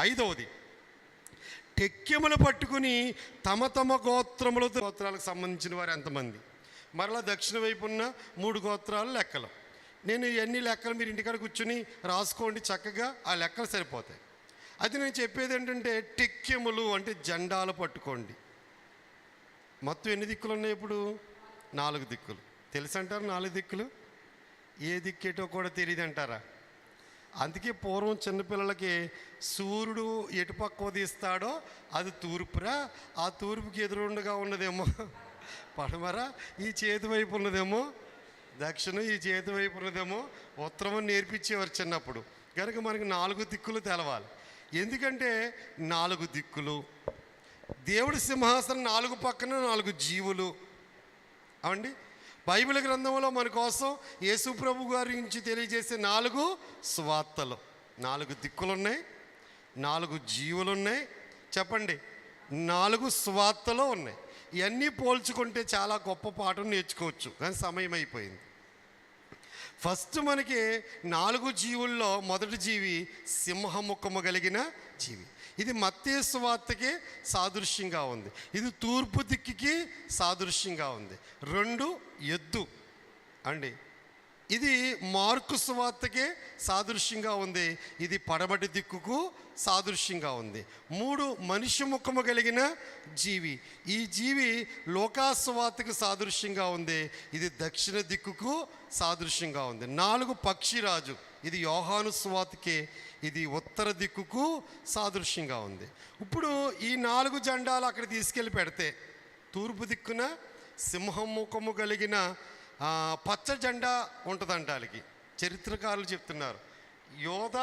ఐదవది. టెక్కెములు పట్టుకుని తమ తమ గోత్రములు గోత్రాలకు సంబంధించిన వారు ఎంతమంది? మరలా దక్షిణ వైపు ఉన్న మూడు గోత్రాలు లెక్కలు. నేను ఎన్ని లెక్కలు మీరు ఇంటికాడ కూర్చుని రాసుకోండి చక్కగా ఆ లెక్కలు సరిపోతాయి. అది నేను చెప్పేది ఏంటంటే టెక్కెములు అంటే జెండాలు పట్టుకోండి. మొత్తం ఎన్ని దిక్కులు ఉన్నాయి ఇప్పుడు? నాలుగు దిక్కులు. తెలుసంటారు నాలుగు దిక్కులు? ఏ దిక్కేటో కూడా తెలియదు అంటారా అందుకే పూర్వం చిన్నపిల్లలకి సూర్యుడు ఎటుపక్క ఉదయిస్తాడో అది తూర్పురా ఆ తూర్పుకి ఎదురుండగా ఉన్నదేమో పడమరా ఈ చేతి వైపు ఉన్నదేమో దక్షిణం ఈ చేతి వైపు ఉన్నదేమో ఉత్తరం నేర్పించేవారు చిన్నప్పుడు. కనుక మనకి నాలుగు దిక్కులు తెలవాలి. ఎందుకంటే నాలుగు దిక్కులు. దేవుడి సింహాసనం నాలుగు పక్కన నాలుగు జీవులు. అవండి? బైబిల్ గ్రంథంలో మన కోసం యేసు ప్రభు గారి నుంచి తెలియజేసే నాలుగు స్వార్తలు నాలుగు దిక్కులు ఉన్నాయి నాలుగు జీవులు ఉన్నాయి చెప్పండి నాలుగు స్వార్తలు ఉన్నాయి. ఇవన్నీ పోల్చుకుంటే చాలా గొప్ప పాఠం నేర్చుకోవచ్చు కానీ సమయం అయిపోయింది. ఫస్ట్ మనకి నాలుగు జీవుల్లో మొదటి జీవి సింహముఖము కలిగిన జీవి. ఇది మత్తేసు సాదృశ్యంగా ఉంది. ఇది తూర్పు దిక్కుకి సాదృశ్యంగా ఉంది. రెండు ఎద్దు అండి. ఇది మార్కు సువార్తకే సాదృశ్యంగా ఉంది. ఇది పడమటి దిక్కుకు సాదృశ్యంగా ఉంది. మూడు మనిషి ముఖము కలిగిన జీవి. ఈ జీవి లోకాసువార్తకు సాదృశ్యంగా ఉంది. ఇది దక్షిణ దిక్కుకు సాదృశ్యంగా ఉంది. నాలుగు పక్షిరాజు. ఇది యోహాను సువార్తకే ఇది ఉత్తర దిక్కుకు సాదృశ్యంగా ఉంది. ఇప్పుడు ఈ నాలుగు జెండాలు అక్కడ తీసుకెళ్ళి పెడితే తూర్పు దిక్కున సింహం ముఖము కలిగిన పచ్చ జెండా ఉంటుందంట వాళ్ళకి చరిత్రకారులు చెప్తున్నారు. యోధ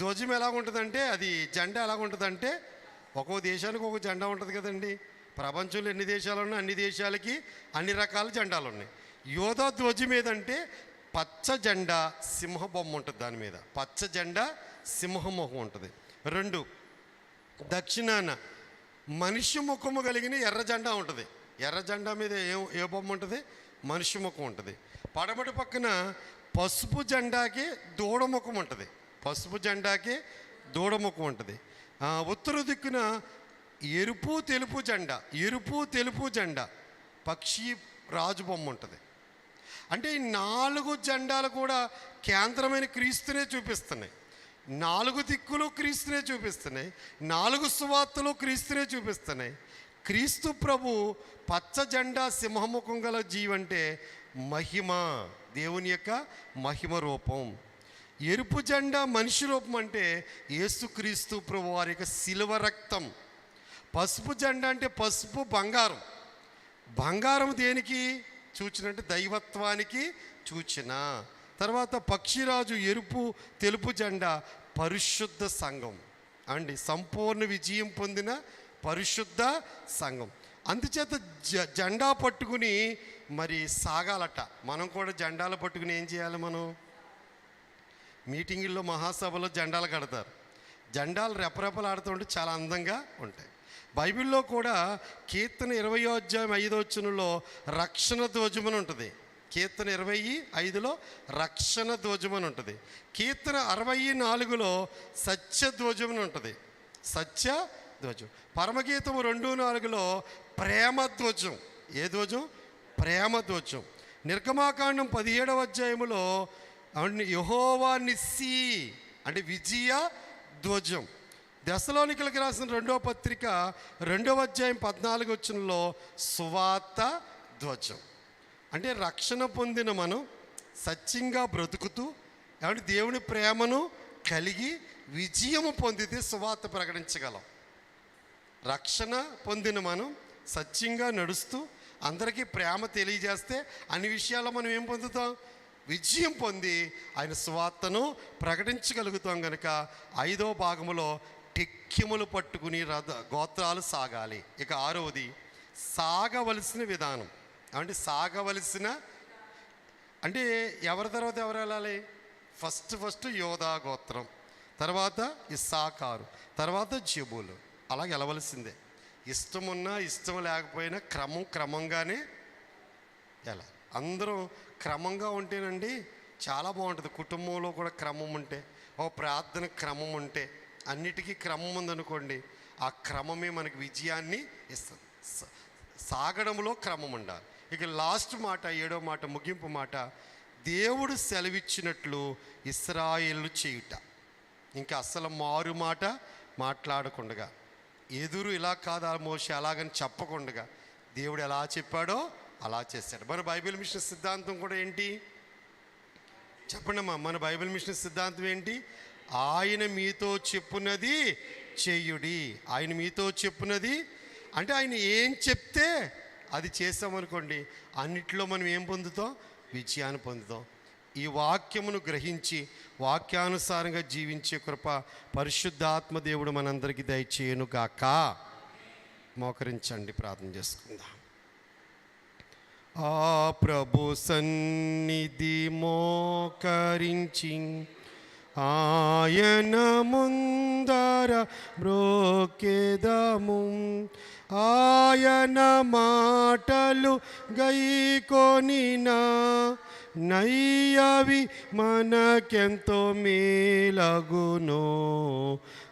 ధ్వజం ఎలా ఉంటుందంటే అది జెండా ఎలా ఉంటుందంటే ఒక్కో దేశానికి ఒక జెండా ఉంటుంది కదండి. ప్రపంచంలో ఎన్ని దేశాలు ఉన్నాయి అన్ని దేశాలకి అన్ని రకాల జెండాలు ఉన్నాయి. యోధ ధ్వజం ఏదంటే పచ్చ జెండా సింహ బొమ్మ ఉంటుంది దాని మీద. పచ్చ జెండా సింహముఖం ఉంటుంది. రెండు దక్షిణాన మనిషి ముఖము కలిగిన ఎర్ర జెండా ఉంటుంది. ఎర్ర జెండా మీద ఏ ఏ బొమ్మ ఉంటుంది? మనిషి ముఖం ఉంటుంది. పడమటి పక్కన పసుపు జెండాకి దూడముఖం ఉంటుంది. పసుపు జెండాకి దూడముఖం ఉంటుంది. ఉత్తర దిక్కున ఎరుపు తెలుపు జెండా ఎరుపు తెలుపు జెండా పక్షి రాజు బొమ్మ ఉంటుంది. అంటే ఈ నాలుగు జెండాలు కూడా కేంద్రమైన క్రీస్తునే చూపిస్తున్నాయి. నాలుగు దిక్కులు క్రీస్తునే చూపిస్తున్నాయి. నాలుగు సువార్తలు క్రీస్తునే చూపిస్తున్నాయి. క్రీస్తు ప్రభు పచ్చ జెండా సింహముఖం గల జీవంటే మహిమ దేవుని యొక్క మహిమ రూపం. ఎరుపు జెండా మనిషి రూపం అంటే యేసుక్రీస్తు ప్రభు వారి యొక్క శిలువ రక్తం. పసుపు జెండా అంటే పసుపు బంగారం. బంగారం దేనికి? చూచినట్టు దైవత్వానికి చూచిన. తర్వాత పక్షిరాజు ఎరుపు తెలుపు జెండా పరిశుద్ధ సంఘం. అండి సంపూర్ణ విజయం పొందిన పరిశుద్ధ సంఘం. అందుచేత జ జెండా పట్టుకుని మరి సాగాలట. మనం కూడా జెండాలు పట్టుకుని ఏం చేయాలి మనం? మీటింగుల్లో మహాసభలో జెండాలు కడతారు. జెండాలు రెపరెపలు ఆడుతుంటే చాలా అందంగా ఉంటాయి. బైబిల్లో కూడా కీర్తన ఇరవై అధ్యాయం ఐదో వచ్చునులో రక్షణ ధ్వజమని ఉంటుంది. కీర్తన ఇరవై ఐదులో రక్షణ ధ్వజమని ఉంటుంది. కీర్తన అరవై నాలుగులో సత్య ధ్వజమని ఉంటుంది. సత్య ధ్వజం. పరమగీతం రెండు నాలుగులో ప్రేమ ధ్వజం. ఏ ధ్వజం? ప్రేమ ధ్వజం. నిర్గమాకాండం పదిహేడవ అధ్యాయములో యహోవా యెహోవా నిస్సి అంటే విజయ ధ్వజం. దశలోనికలకు రాసిన రెండవ పత్రిక రెండవ అధ్యాయం పద్నాలుగు వచ్చినలో సువార్త ధ్వజం. అంటే రక్షణ పొందిన మనం సత్యంగా బ్రతుకుతూ ఏమంటే దేవుని ప్రేమను కలిగి విజయము పొందితే సువార్త ప్రకటించగలం. రక్షణ పొందిన మనం సత్యంగా నడుస్తూ అందరికీ ప్రేమ తెలియజేస్తే అన్ని విషయాల్లో మనం ఏం పొందుతాం? విజయం పొంది ఆయన స్వార్థను ప్రకటించగలుగుతాం కనుక ఐదో భాగంలో టెక్కిములు పట్టుకుని రథ గోత్రాలు సాగాలి. ఇక ఆరవది సాగవలసిన విధానం. అంటే సాగవలసిన అంటే ఎవరి తర్వాత ఎవరు వెళ్ళాలి? ఫస్ట్ ఫస్ట్ యోధా గోత్రం తర్వాత ఇస్సాకారు తర్వాత జబులు. అలా వెళ్ళవలసిందే ఇష్టం ఉన్నా ఇష్టం లేకపోయినా క్రమం క్రమంగానే ఎలా? అందరూ క్రమంగా ఉంటేనండి చాలా బాగుంటుంది. కుటుంబంలో కూడా క్రమం ఉంటే ఓ ప్రార్థన క్రమం ఉంటే అన్నిటికీ క్రమం ఉందనుకోండి ఆ క్రమమే మనకి విజయాన్ని ఇస్తుంది. సాగడంలో క్రమం ఉండాలి. ఇక లాస్ట్ మాట ఏడో మాట ముగింపు మాట దేవుడు సెలవిచ్చినట్లు ఇస్రాయిల్లు చేయుట. ఇంకా అస్సలు మారు మాట మాట్లాడకుండగా ఎదురు ఇలా కాదా మోసే అలాగని చెప్పకుండా దేవుడు ఎలా చెప్పాడో అలా చేశాడు. మన బైబిల్ మిషన్ సిద్ధాంతం కూడా ఏంటి? చెప్పండమ్మా మన బైబిల్ మిషన్ సిద్ధాంతం ఏంటి? ఆయన మీతో చెప్పున్నది చెయ్యుడి ఆయన మీతో చెప్పున్నది అంటే ఆయన ఏం చెప్తే అది చేస్తామనుకోండి అన్నిట్లో మనం ఏం పొందుతాం? విజయాన్ని పొందుతాం. ఈ వాక్యమును గ్రహించి వాక్యానుసారంగా జీవించే కృప పరిశుద్ధాత్మ దేవుడు మనందరికీ దయచేయను గాక మోకరించండి ప్రార్థన చేసుకుందాం. ఆ ప్రభు సన్నిధి మోకరించి ఆయన ముందర బ్రోకెదము. ఆయన మాటలు గైకొనినా నయ్యవి మనకెంతో మేలగునో.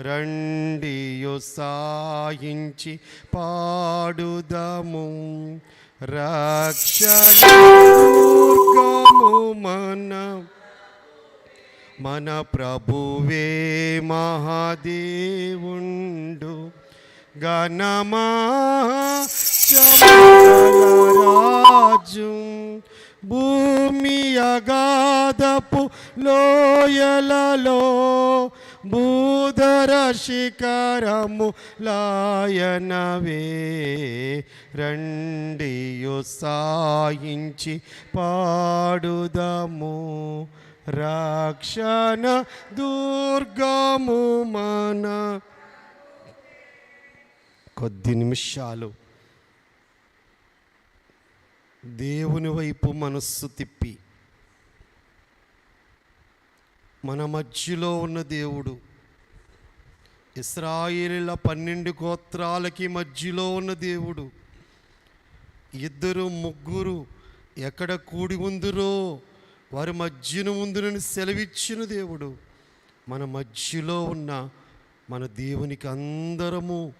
రండియు సాయించి పాడుదము. రక్షణ మన మన ప్రభువే మహాదేవుండు. గణమా రాజు భూమి అగాధపు లోయలలో భూధర శిఖరము లాయనవే. రండియు సాయించి పాడుదము. రక్షణ దుర్గము మన. కొద్ది నిమిషాలు. దేవుని వైపు మనస్సు తిప్పి. మన మధ్యలో ఉన్న దేవుడు. ఇస్రాయిల పన్నెండు గోత్రాలకి మధ్యలో ఉన్న దేవుడు. ఇద్దరు ముగ్గురు ఎక్కడ కూడి ఉందిరో వారి మధ్యన ముందునని సెలవిచ్చిన దేవుడు. మన మధ్యలో ఉన్న మన దేవునికి అందరము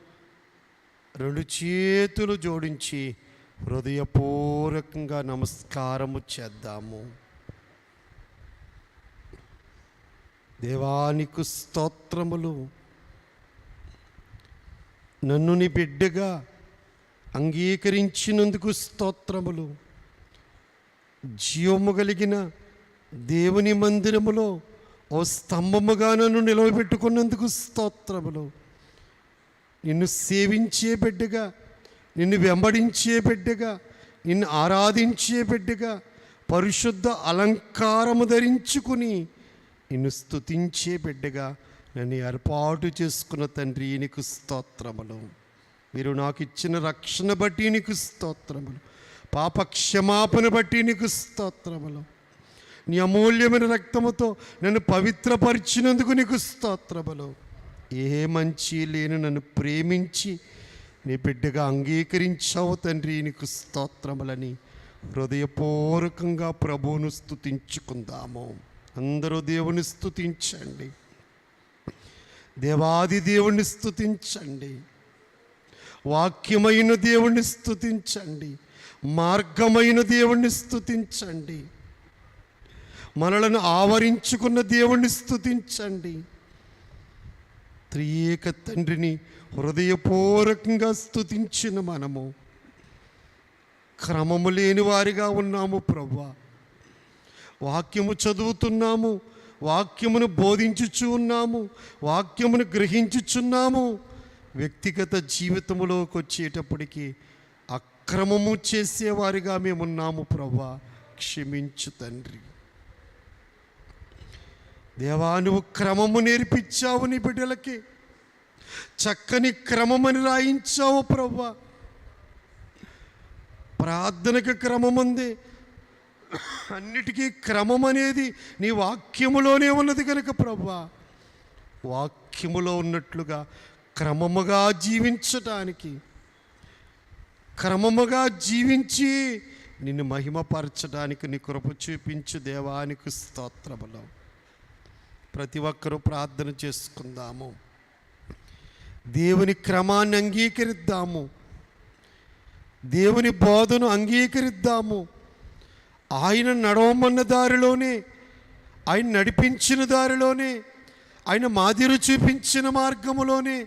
రెండు చేతులు జోడించి హృదయపూర్వకంగా నమస్కారము చేద్దాము. దేవానికి స్తోత్రములు. నన్ను నీ బిడ్డగా అంగీకరించినందుకు స్తోత్రములు. జీవము కలిగిన దేవుని మందిరములో ఓ స్తంభముగా నన్ను నిలవబెట్టుకున్నందుకు స్తోత్రములు. నిన్ను సేవించే బిడ్డగా నిన్ను వెంబడించే బిడ్డగా నిన్ను ఆరాధించే బిడ్డగా పరిశుద్ధ అలంకారము ధరించుకుని నిన్ను స్తుతించే బిడ్డగా నన్ను ఏర్పాటు చేసుకున్న తండ్రి నీకు స్తోత్రములు. మీరు నాకు ఇచ్చిన రక్షణ బట్టి నీకు స్తోత్రములు. పాపక్షమాపణ బట్టి నీకు స్తోత్రములు. నీ అమూల్యమైన రక్తముతో నన్ను పవిత్రపరిచినందుకు నీకు స్తోత్రములు. ఏ మంచి లేని నన్ను ప్రేమించి నీ బిడ్డగా అంగీకరించావు తండ్రి నీకు స్తోత్రములని హృదయపూర్వకంగా ప్రభువును స్థుతించుకుందాము అందరూ దేవుని స్థుతించండి దేవాది దేవుణ్ణి స్తుతించండి. వాక్యమైన దేవుణ్ణి స్థుతించండి మార్గమైన దేవుణ్ణి స్థుతించండి మనలను ఆవరించుకున్న దేవుణ్ణి స్థుతించండి త్రియేక తండ్రిని హృదయపూర్వకంగా స్థుతించిన మనము క్రమము లేని వారిగా ఉన్నాము ప్రభా వాక్యము చదువుతున్నాము వాక్యమును బోధించుచు ఉన్నాము వాక్యమును గ్రహించుచున్నాము. వ్యక్తిగత జీవితంలోకి వచ్చేటప్పటికి అక్రమము చేసేవారిగా మేమున్నాము ప్రభా క్షమించు తండ్రి. దేవా నువ్వు క్రమము నేర్పించావు నీ బిడ్డలకి. చక్కని క్రమమని రాయించావు ప్రభా ప్రార్థనకి క్రమం ఉంది అన్నిటికీ క్రమం అనేది నీ వాక్యములోనే ఉన్నది కనుక ప్రభా వాక్యములో ఉన్నట్లుగా క్రమముగా జీవించటానికి క్రమముగా జీవించి నిన్ను మహిమపరచడానికి నీ కృప చూపించు దేవానికి స్తోత్రములు. ప్రతి ఒక్కరూ ప్రార్థన చేసుకుందాము. దేవుని క్రమాన్ని అంగీకరిద్దాము. దేవుని బోధను అంగీకరిద్దాము. ఆయన నడవమన్న దారిలోనే ఆయన నడిపించిన దారిలోనే ఆయన మాదిరి చూపించిన మార్గములోనే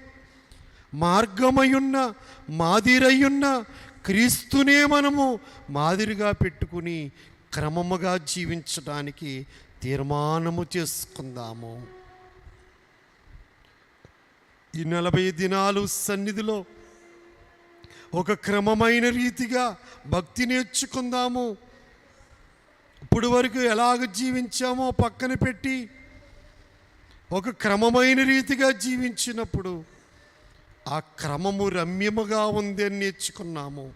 మార్గమయున్న మాదిరయ్యున్న క్రీస్తునే మనము మాదిరిగా పెట్టుకుని క్రమముగా జీవించడానికి తీర్మానము చేసుకుందాము. ఈ నలభై దినాలు సన్నిధిలో ఒక క్రమమైన రీతిగా భక్తి నేర్చుకుందాము. ఇప్పుడు వరకు ఎలాగ జీవించామో పక్కన పెట్టి ఒక క్రమమైన రీతిగా జీవించినప్పుడు ఆ క్రమము రమ్యముగా ఉంది అని నేర్చుకున్నాము.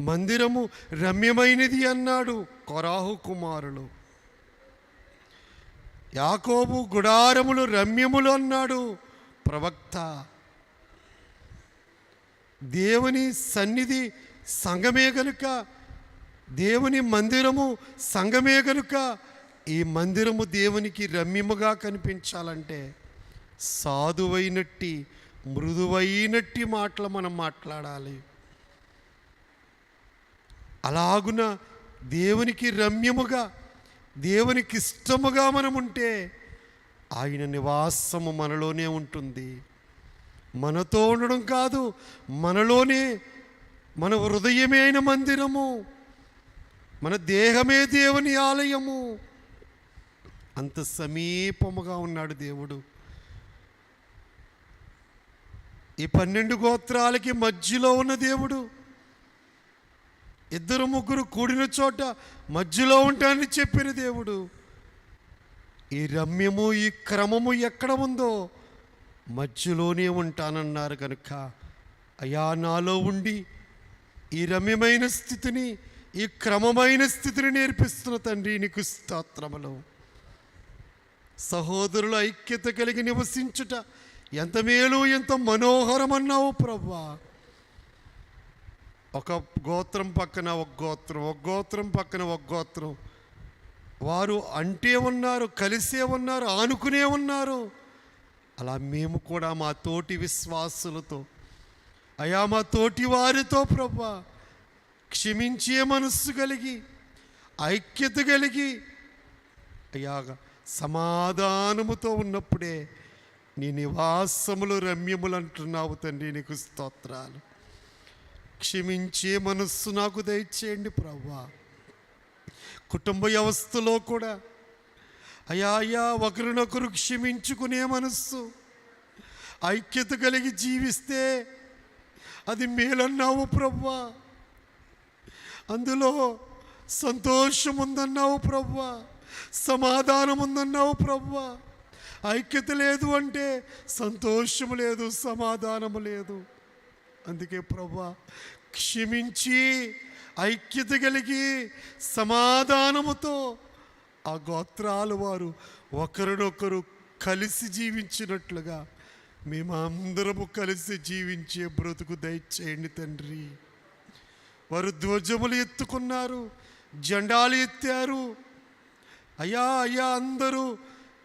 మందిరము రమ్యమైనది అన్నాడు కొరాహు కుమారులు. యాకోబు గుడారములు రమ్యములు అన్నాడు ప్రవక్త. దేవుని సన్నిధి సంగమే గనుక దేవుని మందిరము సంగమే గనుక ఈ మందిరము దేవునికి రమ్యముగా కనిపించాలంటే సాధువైనట్టి మృదువైనట్టి మాటలు మనం మాట్లాడాలి. అలాగున దేవునికి రమ్యముగా దేవునికి ఇష్టముగా మనం ఉంటే ఆయన నివాసము మనలోనే ఉంటుంది. మనతో ఉండడం కాదు మనలోనే మన హృదయమే అయిన మందిరము మన దేహమే దేవుని ఆలయము. అంత సమీపముగా ఉన్నాడు దేవుడు. ఈ పన్నెండు గోత్రాలకి మధ్యలో ఉన్న దేవుడు. ఇద్దరు ముగ్గురు కూడిన చోట మధ్యలో ఉంటానని చెప్పిన దేవుడు. ఈ రమ్యము ఈ క్రమము ఎక్కడ ఉందో మధ్యలోనే ఉంటానన్నారు కనుక అయా నాలో ఉండి ఈ రమ్యమైన స్థితిని ఈ క్రమమైన స్థితిని నేర్పిస్తున్న తండ్రి నీకు స్తోత్రములు. సహోదరుల ఐక్యత కలిగి నివసించుట ఎంత మేలు ఎంత మనోహరం అన్నావు ప్రవ్వా. ఒక గోత్రం పక్కన ఒక గోత్రం ఒక గోత్రం పక్కన ఒక గోత్రం. వారు అంటే ఉన్నారు కలిసే ఉన్నారు ఆనుకునే ఉన్నారు. అలా మేము కూడా మా తోటి విశ్వాసులతో అయా మా తోటి వారితో ప్రభా క్షమించే మనస్సు కలిగి ఐక్యత కలిగి అయ్యా సమాధానముతో ఉన్నప్పుడే నీ నివాసములు రమ్యములు అంటున్నావు తండ్రి నీకు స్తోత్రాలు. క్షమించే మనస్సు నాకు దయచేయండి ప్రవ్వా. కుటుంబ వ్యవస్థలో కూడా అయా అయ్యా ఒకరినొకరు క్షమించుకునే మనస్సు ఐక్యత కలిగి జీవిస్తే అది మేలన్నావు ప్రవ్వా. అందులో సంతోషం ఉందన్నావు ప్రవ్వా సమాధానం ఉందన్నావు ప్రవ్వా. ఐక్యత లేదు అంటే సంతోషం లేదు సమాధానము లేదు. అందుకే ప్రభా క్షమించి ఐక్యత కలిగి సమాధానముతో ఆ గోత్రాలు వారు ఒకరినొకరు కలిసి జీవించినట్లుగా మేమందరము కలిసి జీవించే బ్రతుకు దయచేయండి తండ్రి. వారు ధ్వజములు ఎత్తుకున్నారు జెండాలు ఎత్తారు. అయ్యా అయ్యా అందరూ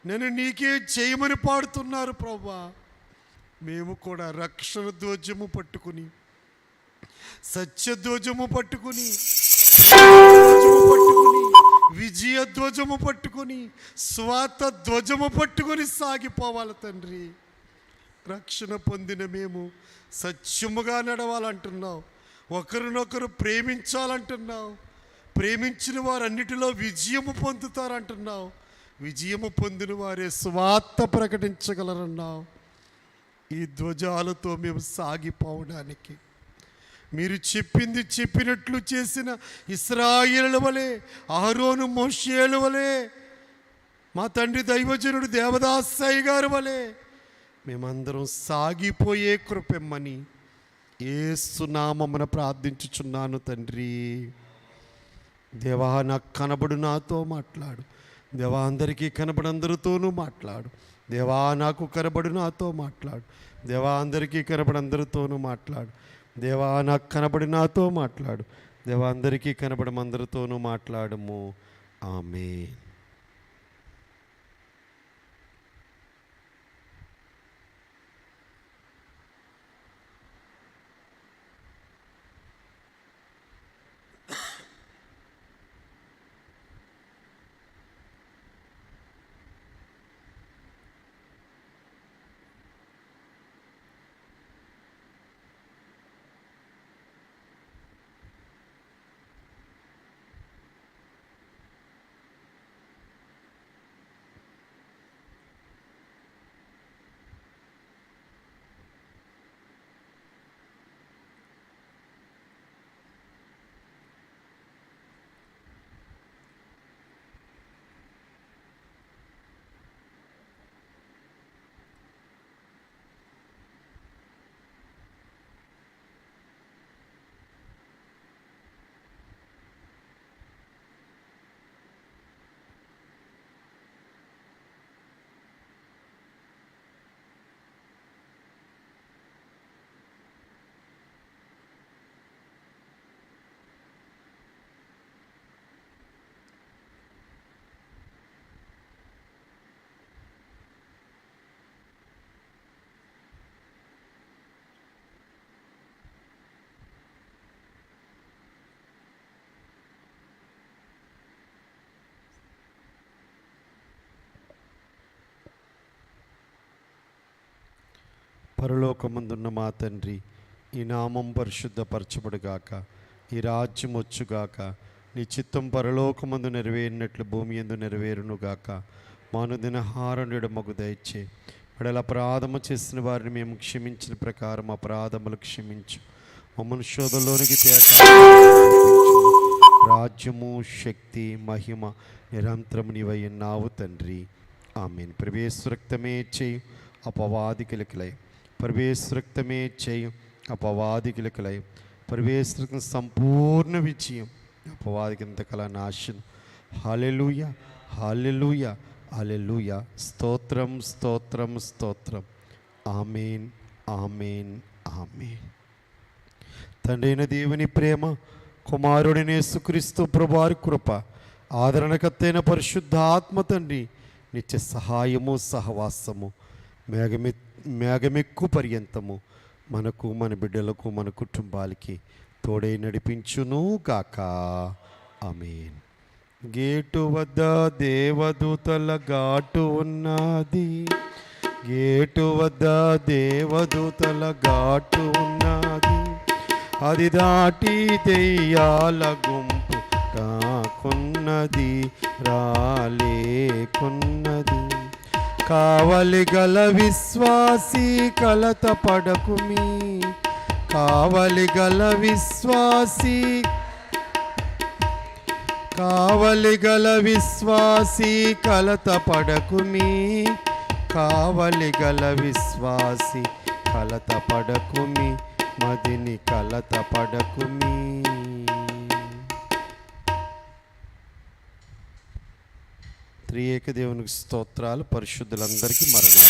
నేను నీకే చేయమని పాడుతున్నారు ప్రభా మేము కూడా రక్షణ ధ్వజము పట్టుకుని సత్య ధ్వజము పట్టుకుని ధ్వజము పట్టుకుని విజయ ధ్వజము పట్టుకుని స్వాత ధ్వజము పట్టుకుని సాగిపోవాలి తండ్రి. రక్షణ పొందిన మేము సత్యముగా నడవాలంటున్నావు. ఒకరినొకరు ప్రేమించాలంటున్నావు. ప్రేమించిన వారన్నిటిలో విజయము పొందుతారంటున్నావు. విజయము పొందిన వారే స్వార్థ ప్రకటించగలరన్నావు. ఈ ధ్వజాలతో మేము సాగిపోవడానికి. మీరు చెప్పింది చెప్పినట్లు చేసిన ఇస్రాయిలు వలె అహరోను మోషేలు వలె మా తండ్రి దైవజనుడు దేవదాసయ్య గారు వలె మేమందరం సాగిపోయే కృపెమ్మని ఏసునామమున ప్రార్థించుచున్నాను తండ్రి. దేవా నాకు కనబడు నాతో మాట్లాడు. దేవా అందరికీ కనబడు అందరితోనూ మాట్లాడు. దేవా నాకు కనబడు నాతో మాట్లాడు. దేవా అందరికీ కనబడు అందరితోనూ మాట్లాడు. దేవా నాకు కనబడి నాతో మాట్లాడు. దేవా అందరికీ కనబడి అందరితోనూ మాట్లాడము. ఆమె పరలోకమందున్న మా తండ్రి ఈ నామం పరిశుద్ధపరచబడుగాక ఈ రాజ్యం వచ్చుగాక నీ చిత్తం పరలోకమందు నెరవేరినట్లు భూమి ఎందు నెరవేరునుగాక మానుదిన హారణుడు మగు దయచే. ఎడల అపరాధము చేసిన వారిని మేము క్షమించిన ప్రకారం అపరాధములు క్షమించు. మమ్మల్ని శోధలోనికి తేట రాజ్యము శక్తి మహిమ నిరంతరం నీవై నావు తండ్రి. ఆమెన్. ప్రవేశరక్తమే చేయు అపవాదికులకిలై ప్రవేశరక్తమే చేయు అపవాదికులకిలై ప్రవేశరక్తం సంపూర్ణ విజయం అపవాదికి ఇంతకల నాశనం హాలెలూయ హాలెలూయ హాలెలూయ స్తోత్రం స్తోత్రం స్తోత్రం ఆమెన్ ఆమెన్ ఆమెన్ తండ్రైన దేవుని ప్రేమ కుమారుడైన యేసుక్రీస్తు ప్రభువారి కృప ఆదరణకత్తైన పరిశుద్ధ ఆత్మ తండ్రి నిత్య సహాయము సహవాసము మేఘమె మేఘమెక్కు పర్యంతము మనకు మన బిడ్డలకు మన కుటుంబాలకి తోడై నడిపించును కాక అమీన్ గేటు వద్ద దేవదూతల ఘాటు ఉన్నది. గేటు వద్ద దేవదూతల ఘాటు ఉన్నది. అది దాటి దెయ్యాల గుంపు కాకున్నది రాలేకున్నది. కావలి గల విశ్వాసి కలత పడకుమి. కావలి గల విశ్వాసి కావలి గల విశ్వాసి కలత పడకుమి. కావలి గల విశ్వాసి కలత పడకుమి. మదిని కలత పడకుమి. త్రియేక దేవునికి స్తోత్రాలు పరిశుద్ధులందరికీ మరణం